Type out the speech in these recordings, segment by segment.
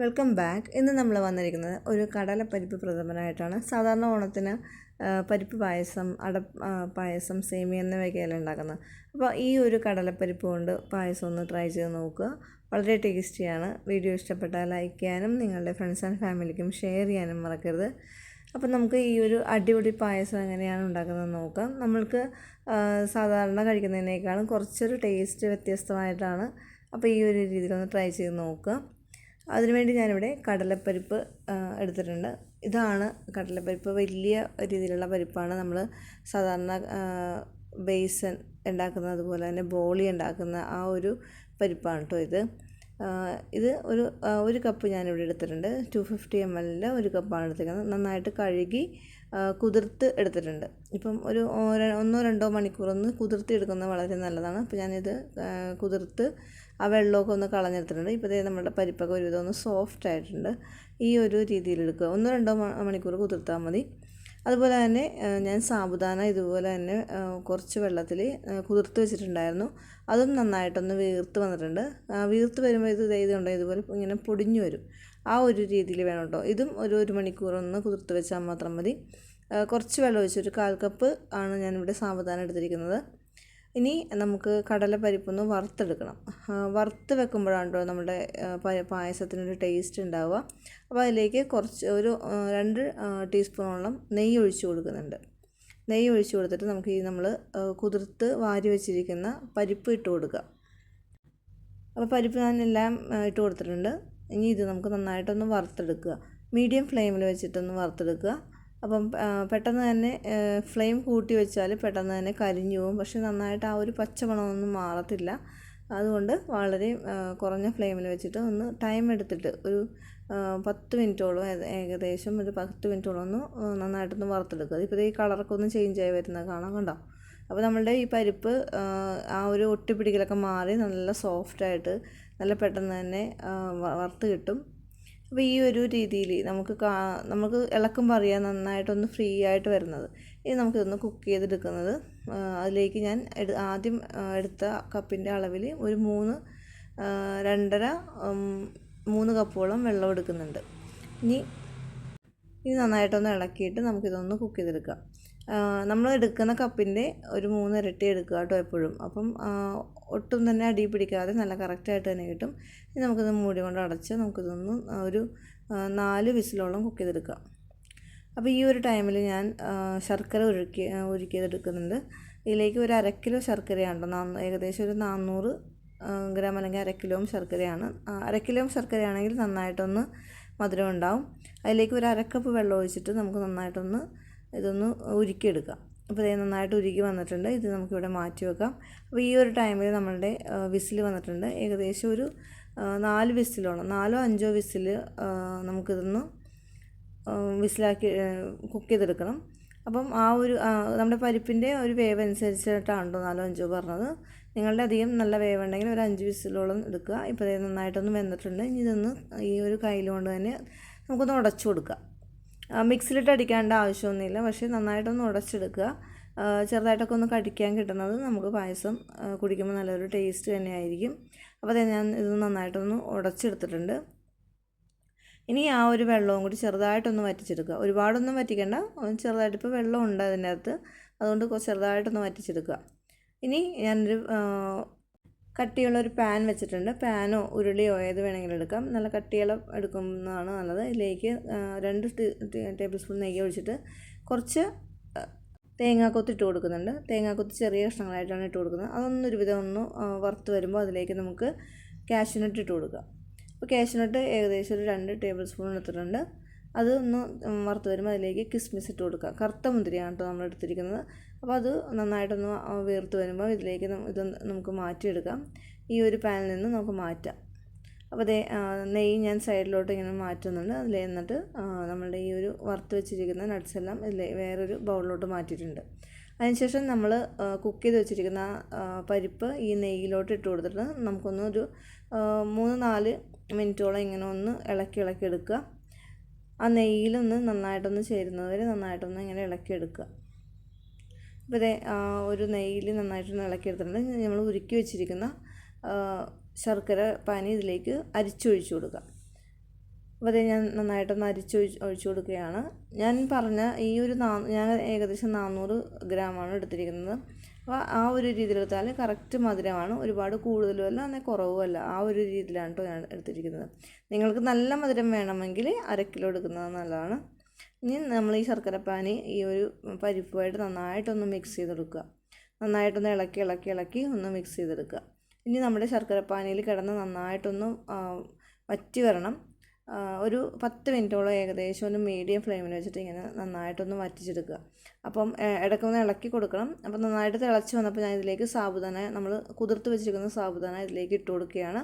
Welcome back. ഇന്ന് നമ്മൾ വന്നിരിക്കുന്നത് ഒരു കടലപ്പരിപ്പ് പ്രഥമനായിട്ടാണ്. സാധാരണ ഓണത്തിന് പരിപ്പ് പായസം അട പായസം സേമിയ എന്നിവയൊക്കെയല്ല ഉണ്ടാക്കുന്നത്. അപ്പോൾ ഈ ഒരു കടലപ്പരിപ്പ് കൊണ്ട് പായസം ഒന്ന് ട്രൈ ചെയ്ത് നോക്കുക. വളരെ ടേസ്റ്റിയാണ്. വീഡിയോ ഇഷ്ടപ്പെട്ടാൽ ലൈക്ക് ചെയ്യാനും നിങ്ങളുടെ ഫ്രണ്ട്സ് ആൻഡ് ഫാമിലിക്കും ഷെയർ ചെയ്യാനും മറക്കരുത്. അപ്പോൾ നമുക്ക് ഈ ഒരു അടിപൊളി പായസം എങ്ങനെയാണ് ഉണ്ടാക്കുന്നത് നോക്കാം. നമ്മൾക്ക് സാധാരണ കഴിക്കുന്നതിനേക്കാളും കുറച്ചൊരു ടേസ്റ്റ് വ്യത്യസ്തമായിട്ടാണ്. അപ്പോൾ ഈ ഒരു രീതിയിലൊന്ന് ട്രൈ ചെയ്ത് നോക്കുക. അതിനുവേണ്ടി ഞാനിവിടെ കടലപ്പരിപ്പ് എടുത്തിട്ടുണ്ട്. ഇതാണ് കടലപ്പരിപ്പ്. വലിയ രീതിയിലുള്ള പരിപ്പാണ് നമ്മൾ സാധാരണ ബേസൻ ഉണ്ടാക്കുന്നത് അതുപോലെ തന്നെ ബോളി ഉണ്ടാക്കുന്ന ആ ഒരു പരിപ്പാണ് കേട്ടോ ഇത്. ഇത് ഒരു ഒരു കപ്പ് ഞാനിവിടെ എടുത്തിട്ടുണ്ട്. ടു ഫിഫ്റ്റി എം എല്ലിന്റെ ഒരു കപ്പാണ് എടുത്തിരിക്കുന്നത്. നന്നായിട്ട് കഴുകി കുതിർത്ത് എടുത്തിട്ടുണ്ട്. ഇപ്പം ഒരു ഒന്നോ രണ്ടോ മണിക്കൂറൊന്ന് കുതിർത്തി എടുക്കുന്നത് വളരെ നല്ലതാണ്. അപ്പോൾ ഞാനിത് കുതിർത്ത് ആ വെള്ളമൊക്കെ ഒന്ന് കളഞ്ഞെടുത്തിട്ടുണ്ട്. ഇപ്പോൾ ഇതേ നമ്മുടെ പരിപ്പൊക്കെ ഒരുവിധം ഒന്ന് സോഫ്റ്റ് ആയിട്ടുണ്ട്. ഈ ഒരു രീതിയിൽ എടുക്കുക. ഒന്നോ രണ്ടോ മണിക്കൂർ കുതിർത്താൽ മതി. അതുപോലെ തന്നെ ഞാൻ സാബുദാന ഇതുപോലെ തന്നെ കുറച്ച് വെള്ളത്തിൽ കുതിർത്ത് വെച്ചിട്ടുണ്ടായിരുന്നു. അതും നന്നായിട്ടൊന്ന് വീർത്ത് വന്നിട്ടുണ്ട്. വീർത്ത് വരുമ്പോൾ ഇത് ഇതുണ്ട്? ഇതുപോലെ ഇങ്ങനെ പൊടിഞ്ഞു വരും. ആ ഒരു രീതിയിൽ വേണം കേട്ടോ. ഇതും ഒരു ഒരു മണിക്കൂറൊന്ന് കുതിർത്ത് വെച്ചാൽ മാത്രം മതി. കുറച്ച് വെള്ളം ഒഴിച്ച് ഒരു കാൽ കപ്പ് ആണ് ഞാനിവിടെ സാബുദാന എടുത്തിരിക്കുന്നത്. ഇനി നമുക്ക് കടലപ്പരിപ്പൊന്ന് വറുത്തെടുക്കണം. വറുത്ത് വെക്കുമ്പോഴാണ് കേട്ടോ നമ്മുടെ പായസത്തിനൊരു ടേസ്റ്റ് ഉണ്ടാവുക. അപ്പോൾ അതിലേക്ക് കുറച്ച് ഒരു രണ്ട് ടീസ്പൂണോളം നെയ്യ് ഒഴിച്ചു കൊടുക്കുന്നുണ്ട്. നെയ്യ് ഒഴിച്ചു കൊടുത്തിട്ട് നമുക്ക് ഈ നമ്മൾ കുതിർത്ത് വാരി വെച്ചിരിക്കുന്ന പരിപ്പ് ഇട്ട് കൊടുക്കുക അപ്പോൾ പരിപ്പ് ഞാൻ എല്ലാം ഇട്ട് കൊടുത്തിട്ടുണ്ട്. ഇനി ഇത് നമുക്ക് നന്നായിട്ടൊന്ന് വറുത്തെടുക്കുക. മീഡിയം ഫ്ലെയിമിൽ വെച്ചിട്ടൊന്ന് വറുത്തെടുക്കുക. അപ്പം പെട്ടെന്ന് തന്നെ ഫ്ലെയിം കൂട്ടി വെച്ചാൽ പെട്ടെന്ന് തന്നെ കരിഞ്ഞു പോകും. പക്ഷെ നന്നായിട്ട് ആ ഒരു പച്ചമണമൊന്നും മാറത്തില്ല. അതുകൊണ്ട് വളരെ കുറഞ്ഞ ഫ്ലെയിമിൽ വെച്ചിട്ട് ഒന്ന് ടൈം എടുത്തിട്ട് ഒരു പത്ത് മിനിറ്റോളം ഏകദേശം ഒരു പത്ത് മിനിറ്റോളം ഒന്ന് നന്നായിട്ടൊന്ന് വറുത്തെടുക്കുക. ഇപ്പോൾ ഈ കളറൊക്കെ ഒന്ന് ചേഞ്ച് ആയി വരുന്നത് കാണാൻ കണ്ടോ? അപ്പോൾ നമ്മളുടെ ഈ പരിപ്പ് ആ ഒരു ഒട്ടിപ്പിടിക്കലൊക്കെ മാറി നല്ല സോഫ്റ്റായിട്ട് നല്ല പെട്ടെന്ന് തന്നെ വറുത്ത് കിട്ടും. അപ്പോൾ ഈ ഒരു രീതിയിൽ നമുക്ക് കാ നമുക്ക് ഇളക്കുമ്പോൾ അറിയാം നന്നായിട്ടൊന്ന് ഫ്രീ ആയിട്ട് വരുന്നത്. ഇനി നമുക്കിതൊന്ന് കുക്ക് ചെയ്തെടുക്കുന്നത്. അതിലേക്ക് ഞാൻ ആദ്യം എടുത്ത കപ്പിന്റെ അളവിൽ ഒരു മൂന്ന് രണ്ടര മൂന്ന് കപ്പോളം വെള്ളം എടുക്കുന്നുണ്ട്. ഇനി ഇത് നന്നായിട്ടൊന്ന് ഇളക്കിയിട്ട് നമുക്കിതൊന്ന് കുക്ക് ചെയ്തെടുക്കാം. നമ്മൾ എടുക്കുന്ന കപ്പിന്റെ ഒരു മൂന്നിരട്ടി എടുക്കുക കേട്ടോ എപ്പോഴും. അപ്പം ഒട്ടും തന്നെ അടി പിടിക്കാതെ നല്ല കറക്റ്റായിട്ട് തന്നെ കിട്ടും. ഇനി നമുക്കിത് മൂടി കൊണ്ട് അടച്ച് നമുക്കിതൊന്ന് ഒരു നാല് വിസിലോളം കുക്ക് ചെയ്തെടുക്കാം അപ്പോൾ ഈ ഒരു ടൈമിൽ ഞാൻ ശർക്കര ഉരുക്കി ഉരുക്കിയതെടുക്കുന്നുണ്ട് ഇതിലേക്ക് ഒരു അരക്കിലോ കിലോ ശർക്കരയാണ് കേട്ടോ ഏകദേശം ഒരു നാനൂറ് ആ, ഗ്രാം അല്ലെങ്കിൽ അരക്കിലോം ശർക്കരയാണ്. അരക്കിലോം ശർക്കരയാണെങ്കിൽ നന്നായിട്ടൊന്ന് മധുരം ഉണ്ടാവും. അതിലേക്ക് ഒരു അരക്കപ്പ് വെള്ളം ഒഴിച്ചിട്ട് നമുക്ക് നന്നായിട്ടൊന്ന് ഇതൊന്ന് ഉരുക്കിയെടുക്കാം അപ്പോൾ ഇത് നന്നായിട്ട് ഉരുക്കി വന്നിട്ടുണ്ട്. ഇത് നമുക്കിവിടെ മാറ്റി വെക്കാം. അപ്പോൾ ഈ ഒരു ടൈമിൽ നമ്മളുടെ വിസിൽ വന്നിട്ടുണ്ട്. ഏകദേശം ഒരു നാല് വിസിലോളം നാലോ അഞ്ചോ വിസിൽ നമുക്കിതൊന്ന് വിസിലാക്കി കുക്ക് ചെയ്തെടുക്കണം. അപ്പം ആ ഒരു നമ്മുടെ പരിപ്പിന്റെ ഒരു വേവ് അനുസരിച്ചിട്ടാണല്ലോ നാലോ അഞ്ചോ പറഞ്ഞത്. നിങ്ങളുടെ അധികം നല്ല വേവ് ഉണ്ടെങ്കിൽ ഒരു അഞ്ച് വിസിലോളം എടുക്കുക. ഇപ്പോൾ നന്നായിട്ടൊന്ന് വെന്തിട്ടുണ്ട്. ഇനി ഇതൊന്ന് ഈ ഒരു കയ്യിൽ കൊണ്ട് തന്നെ നമുക്കൊന്ന് ഉടച്ചു കൊടുക്കാം ആ, മിക്സിയിലിട്ട് അടിക്കേണ്ട ആവശ്യമൊന്നുമില്ല. പക്ഷേ നന്നായിട്ടൊന്ന് ഉടച്ചെടുക്കുക. ചെറുതായിട്ടൊക്കെ ഒന്ന് കടിക്കാൻ കിട്ടുന്നത് നമുക്ക് പായസം കുടിക്കുമ്പോൾ നല്ലൊരു ടേസ്റ്റ് തന്നെയായിരിക്കും. അപ്പോൾ അത് ഞാൻ ഇത് നന്നായിട്ടൊന്ന് ഉടച്ചെടുത്തിട്ടുണ്ട്. ഇനി ആ ഒരു വെള്ളവും കൂടി ചെറുതായിട്ടൊന്ന് വറ്റിച്ചെടുക്കുക. ഒരുപാടൊന്നും വറ്റിക്കേണ്ട. ചെറുതായിട്ട് ഇപ്പോൾ വെള്ളം ഉണ്ട് അതിന്റെ അകത്ത്. അതുകൊണ്ട് ചെറുതായിട്ടൊന്ന് വറ്റിച്ചെടുക്കുക. ഇനി ഞാനൊരു കട്ടിയുള്ള ഒരു പാൻ വെച്ചിട്ടുണ്ട്. പാനോ ഉരുളിയോ ഏത് വേണമെങ്കിലും എടുക്കാം. നല്ല കട്ടിയുള്ള എടുക്കുന്നതാണ് നല്ലത്. ഇതിലേക്ക് രണ്ട് ടേബിൾ സ്പൂൺ നെയ്യ് ഒഴിച്ചിട്ട് കുറച്ച് തേങ്ങാക്കൊത്ത് ഇട്ട് കൊടുക്കുന്നുണ്ട്. തേങ്ങാക്കൊത്ത് ചെറിയ കഷ്ണങ്ങളായിട്ടാണ് ഇട്ട് കൊടുക്കുന്നത്. അതൊന്ന് ഒരുവിധം ഒന്ന് വറുത്ത് വരുമ്പോൾ അതിലേക്ക് നമുക്ക് കാഷ്യൂനട്ട് ഇട്ട് കൊടുക്കാം. അപ്പോൾ കാഷ്യൂനട്ട് ഏകദേശം ഒരു രണ്ട് ടേബിൾ സ്പൂൺ എടുത്തിട്ടുണ്ട്. അത് ഒന്ന് വറുത്ത് വരുമ്പോൾ അതിലേക്ക് കിസ്മിസ് ഇട്ട് കൊടുക്കുക കറുത്ത മുന്തിരിയാണ് കേട്ടോ നമ്മൾ എടുത്തിരിക്കുന്നത് അപ്പോൾ അത് നന്നായിട്ടൊന്ന് വേർത്ത് വരുമ്പോൾ ഇതിലേക്ക് ഇത് നമുക്ക് മാറ്റിയെടുക്കാം. ഈ ഒരു പാനിൽ നിന്ന് നമുക്ക് മാറ്റാം. അപ്പോൾ അതേ നെയ്യ് ഞാൻ സൈഡിലോട്ട് ഇങ്ങനെ മാറ്റുന്നുണ്ട്. അതിൽ എന്നിട്ട് നമ്മുടെ ഈ ഒരു വറുത്ത് വെച്ചിരിക്കുന്ന നട്ട്സ് എല്ലാം ഇതിൽ വേറൊരു ബൗളിലോട്ട് മാറ്റിയിട്ടുണ്ട്. അതിനുശേഷം നമ്മൾ കുക്ക് ചെയ്ത് വെച്ചിരിക്കുന്ന പരിപ്പ് ഈ നെയ്യിലോട്ട് ഇട്ട് കൊടുത്തിട്ട് നമുക്കൊന്ന് ഒരു മൂന്ന് നാല് മിനിറ്റോളം ഇങ്ങനെ ഒന്ന് ഇളക്കി ഇളക്കി എടുക്കുക. ആ നെയ്യിലൊന്ന് നന്നായിട്ടൊന്ന് ചേരുന്നത് വരെ നന്നായിട്ടൊന്ന് ഇങ്ങനെ ഇളക്കി എടുക്കുക. ഇതേ ഒരു നെയ്യിൽ നന്നായിട്ടൊന്ന് ഇളക്കിയെടുത്തിട്ടുണ്ട്. നമ്മൾ ഉരുക്കി വെച്ചിരിക്കുന്ന ശർക്കര പാനി ഇതിലേക്ക് അരിച്ചൊഴിച്ചു കൊടുക്കുക അപ്പോൾ ഞാൻ നന്നായിട്ടൊന്ന് അരിച്ചൊഴി ഒഴിച്ചു കൊടുക്കുകയാണ്. ഞാൻ പറഞ്ഞ ഈ ഒരു നാ ഞാൻ ഏകദേശം നാനൂറ് ഗ്രാമാണ് എടുത്തിരിക്കുന്നത്. അപ്പോൾ ആ ഒരു രീതിയിലെടുത്താൽ കറക്റ്റ് മധുരമാണ്. ഒരുപാട് കൂടുതലുമല്ല എന്നാൽ കുറവുമല്ല. ആ ഒരു രീതിയിലാണ് കേട്ടോ ഞാൻ എടുത്തിരിക്കുന്നത്. നിങ്ങൾക്ക് നല്ല മധുരം വേണമെങ്കിൽ അര കിലോ എടുക്കുന്നത് നല്ലതാണ്. ഇനി നമ്മൾ ഈ ശർക്കരപ്പാനി ഈ ഒരു പരിപ്പുമായിട്ട് നന്നായിട്ടൊന്ന് മിക്സ് ചെയ്തെടുക്കുക. നന്നായിട്ടൊന്ന് ഇളക്കി ഇളക്കി ഇളക്കി ഒന്ന് മിക്സ് ചെയ്തെടുക്കുക. ഇനി നമ്മുടെ ശർക്കരപ്പാനിയിൽ കിടന്ന് നന്നായിട്ടൊന്ന് വറ്റി വരണം. ഒരു പത്ത് മിനിറ്റോളം ഏകദേശം ഒന്ന് മീഡിയം ഫ്ലെയിമിൽ വെച്ചിട്ട് ഇങ്ങനെ നന്നായിട്ടൊന്ന് വറ്റിച്ചെടുക്കുക. അപ്പം ഇടയ്ക്കൊന്ന് ഇളക്കി കൊടുക്കണം. അപ്പം നന്നായിട്ട് തിളച്ച് വന്നപ്പോൾ ഞാൻ ഇതിലേക്ക് സാബുദാന നമ്മൾ കുതിർത്ത് വെച്ചിരിക്കുന്ന സാബുദാന ഇതിലേക്ക് ഇട്ട് കൊടുക്കുകയാണ്.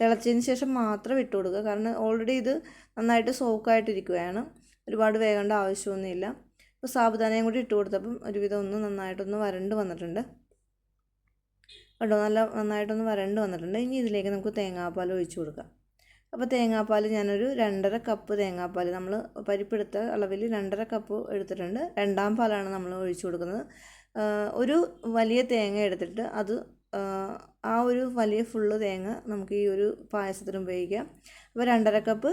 തിളച്ചതിന് ശേഷം മാത്രം ഇട്ട് കൊടുക്കുക. കാരണം ഓൾറെഡി ഇത് നന്നായിട്ട് സോക്കായിട്ടിരിക്കുകയാണ് ഒരുപാട് വേകേണ്ട ആവശ്യമൊന്നുമില്ല. അപ്പോൾ സാബുദാനയും കൂടി ഇട്ട് കൊടുത്തപ്പം ഒരുവിധം ഒന്ന് നന്നായിട്ടൊന്ന് വരണ്ട് വന്നിട്ടുണ്ട്. കേട്ടോ നല്ല നന്നായിട്ടൊന്ന് വരണ്ട് വന്നിട്ടുണ്ട്. ഇനി ഇതിലേക്ക് നമുക്ക് തേങ്ങാപ്പാൽ ഒഴിച്ചു കൊടുക്കാം. അപ്പോൾ തേങ്ങാപ്പാൽ ഞാനൊരു രണ്ടര കപ്പ് തേങ്ങാപ്പാൽ നമ്മൾ പരിപ്പെടുത്ത അളവിൽ രണ്ടര കപ്പ് എടുത്തിട്ടുണ്ട്. രണ്ടാം പാലാണ് നമ്മൾ ഒഴിച്ചു കൊടുക്കുന്നത്. ഒരു വലിയ തേങ്ങ എടുത്തിട്ട് അത് ആ ഒരു വലിയ ഫുള്ള് തേങ്ങ നമുക്ക് ഈ ഒരു പായസത്തിന് ഉപയോഗിക്കാം. അപ്പോൾ രണ്ടര കപ്പ്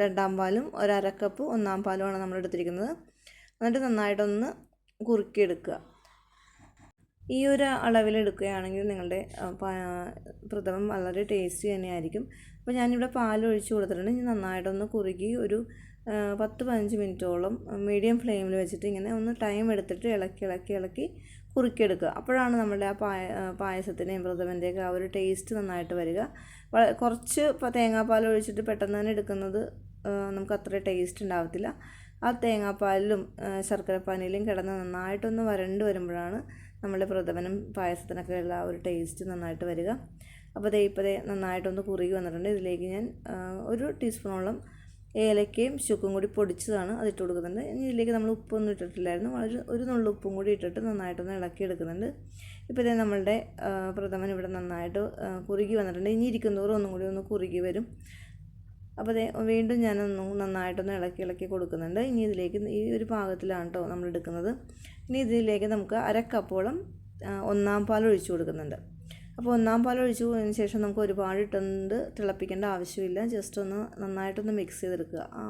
രണ്ടാം പാലും ഒരര കപ്പ് ഒന്നാം പാലുമാണ് നമ്മൾ എടുത്തിരിക്കുന്നത്. എന്നിട്ട് നന്നായിട്ടൊന്ന് കുറുക്കിയെടുക്കുക. ഈ ഒരു അളവിലെടുക്കുകയാണെങ്കിൽ നിങ്ങളുടെ പ്രഥമം വളരെ ടേസ്റ്റി തന്നെയായിരിക്കും. അപ്പോൾ ഞാനിവിടെ പാൽ ഒഴിച്ച് കൊടുത്തിട്ടുണ്ട്. ഇനി നന്നായിട്ടൊന്ന് കുറുകി ഒരു പത്ത് പതിനഞ്ച് മിനിറ്റോളം മീഡിയം ഫ്ലെയിമിൽ വെച്ചിട്ട് ഇങ്ങനെ ഒന്ന് ടൈം എടുത്തിട്ട് ഇളക്കി ഇളക്കി ഇളക്കി കുറുക്കിയെടുക്കുക. അപ്പോഴാണ് നമ്മുടെ ആ പായ പായസത്തിന്റെയും പ്രഥമന്റെയൊക്കെ ആ ഒരു ടേസ്റ്റ് നന്നായിട്ട് വരിക. കുറച്ച് തേങ്ങാപ്പാൽ ഒഴിച്ചിട്ട് പെട്ടെന്ന് തന്നെ എടുക്കുന്നത് നമുക്ക് അത്ര ടേസ്റ്റ് ഉണ്ടാകത്തില്ല ആ തേങ്ങാപ്പാലിലും ശർക്കരപ്പാനിയിലും കിടന്ന് നന്നായിട്ടൊന്ന് വരണ്ട് വരുമ്പോഴാണ് നമ്മുടെ പ്രഥമനും പായസത്തിനൊക്കെ ഉള്ള ആ ഒരു ടേസ്റ്റ് നന്നായിട്ട് വരിക. അപ്പോൾ ദേ ഇപ്പോൾ ദേ നന്നായിട്ടൊന്ന് കുറുകി വന്നിട്ടുണ്ട്. ഇതിലേക്ക് ഞാൻ ഒരു ടീസ്പൂണോളം ഏലക്കയും ചുക്കും കൂടി പൊടിച്ചതാണ് അതിട്ട് കൊടുക്കുന്നുണ്ട് ഇനി ഇതിലേക്ക് നമ്മൾ ഉപ്പൊന്നും ഇട്ടിട്ടില്ലായിരുന്നു. വളരെ ഒരു നുള്ളു ഉപ്പും കൂടി ഇട്ടിട്ട് നന്നായിട്ടൊന്ന് ഇളക്കി എടുക്കുന്നുണ്ട്. ഇപ്പോൾ ഇതേ നമ്മളുടെ പ്രഥമൻ ഇവിടെ നന്നായിട്ട് കുറുകി വന്നിട്ടുണ്ട്. ഇനി ഇരിക്കുന്നതോറും ഒന്നും കൂടി ഒന്ന് കുറുകി വരും. അപ്പോൾ അതേ വീണ്ടും ഞാനൊന്നും നന്നായിട്ടൊന്ന് ഇളക്കി ഇളക്കി കൊടുക്കുന്നുണ്ട്. ഇനി ഇതിലേക്ക് ഈ ഒരു പാകത്തിലാണ് കേട്ടോ നമ്മൾ എടുക്കുന്നത്. ഇനി ഇതിലേക്ക് നമുക്ക് അര കപ്പോളം ഒന്നാം പാൽ ഒഴിച്ചു കൊടുക്കുന്നുണ്ട്. അപ്പോൾ ഒന്നാം പാൽ ഒഴിച്ചു പോയതിന് ശേഷം നമുക്ക് ഒരുപാട് ഇട്ടുണ്ട് തിളപ്പിക്കേണ്ട ആവശ്യമില്ല. ജസ്റ്റ് ഒന്ന് നന്നായിട്ടൊന്ന് മിക്സ് ചെയ്തെടുക്കുക. ആ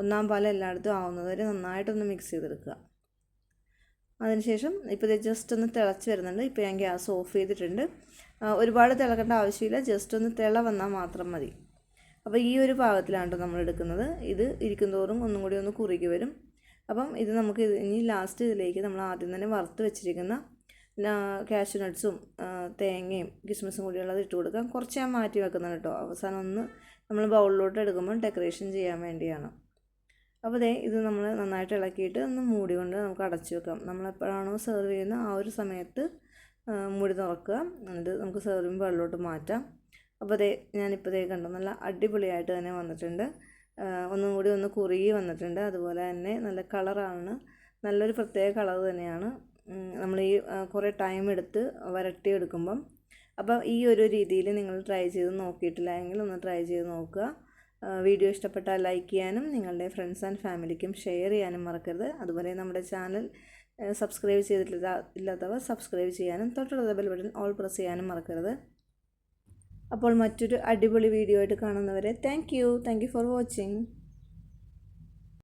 ഒന്നാം പാൽ എല്ലായിടത്തും ആവുന്നത് വരെ നന്നായിട്ടൊന്ന് മിക്സ് ചെയ്തെടുക്കുക. അതിനുശേഷം ഇപ്പോൾ ജസ്റ്റ് ഒന്ന് തിളച്ച് വരുന്നുണ്ട്. ഇപ്പോൾ ഞാൻ ഗ്യാസ് ഓഫ് ചെയ്തിട്ടുണ്ട്. ഒരുപാട് തിളക്കേണ്ട ആവശ്യമില്ല. ജസ്റ്റ് ഒന്ന് തിള വന്നാൽ മാത്രം മതി. അപ്പോൾ ഈ ഒരു പാകത്തിലാണ് നമ്മൾ എടുക്കുന്നത്. ഇത് ഇരിക്കുന്തോറും ഒന്നും കൂടി ഒന്ന് കുറുകി വരും. അപ്പം ഇത് നമുക്ക് ഇനി ലാസ്റ്റ് ഇതിലേക്ക് നമ്മൾ ആദ്യം തന്നെ വറുത്ത് വെച്ചിരിക്കുന്ന കാഷ്യൂ നട്ട്സും തേങ്ങയും കിസ്മിസും കൂടിയുള്ളത് ഇട്ട് കൊടുക്കാം. കുറച്ച് ഞാൻ മാറ്റി വെക്കുന്നുണ്ട് കേട്ടോ. അവസാനം ഒന്ന് നമ്മൾ ബൗളിലോട്ട് എടുക്കുമ്പോൾ ഡെക്കറേഷൻ ചെയ്യാൻ വേണ്ടിയാണ്. അപ്പോൾ ദേ ഇത് നമ്മൾ നന്നായിട്ട് ഇളക്കിയിട്ട് ഒന്ന് മൂടി കൊണ്ട് നമുക്ക് അടച്ചു വെക്കാം. നമ്മൾ എപ്പോഴാണോ സെർവ് ചെയ്യുന്നത് ആ ഒരു സമയത്ത് മൂടി തുറക്കുക. എന്നിട്ട് നമുക്ക് സെർവ് ചെയ്യുമ്പോൾ വെള്ളോട്ട് മാറ്റാം. അപ്പോൾ ദേ ഞാനിപ്പോൾ ദേ കണ്ടു നല്ല അടിപൊളിയായിട്ട് തന്നെ വന്നിട്ടുണ്ട്. ഒന്നും കൂടി ഒന്ന് കുറുകി വന്നിട്ടുണ്ട്. അതുപോലെ തന്നെ നല്ല കളറാണ് നല്ലൊരു പ്രത്യേക കളർ തന്നെയാണ്. നമ്മൾ ഈ കുറേ ടൈം എടുത്ത് വരട്ടിയെടുക്കുമ്പം അപ്പോൾ ഈ ഒരു രീതിയിൽ നിങ്ങൾ ട്രൈ ചെയ്ത് നോക്കിയിട്ടില്ല എങ്കിൽ ഒന്ന് ട്രൈ ചെയ്ത് നോക്കുക. വീഡിയോ ഇഷ്ടപ്പെട്ടാൽ ലൈക്ക് ചെയ്യാനും നിങ്ങളുടെ ഫ്രണ്ട്സ് ആൻഡ് ഫാമിലിക്കും ഷെയർ ചെയ്യാനും മറക്കരുത്. അതുപോലെ നമ്മുടെ ചാനൽ സബ്സ്ക്രൈബ് ചെയ്തിട്ടില്ല ഇല്ലാത്തവർ സബ്സ്ക്രൈബ് ചെയ്യാനും തൊട്ടുള്ള ബെൽ ബട്ടൺ ഓൾ പ്രസ് ചെയ്യാനും മറക്കരുത്. അപ്പോൾ മറ്റൊരു അടിപൊളി വീഡിയോ ആയിട്ട് കാണുന്നവരെ thank you thank you for watching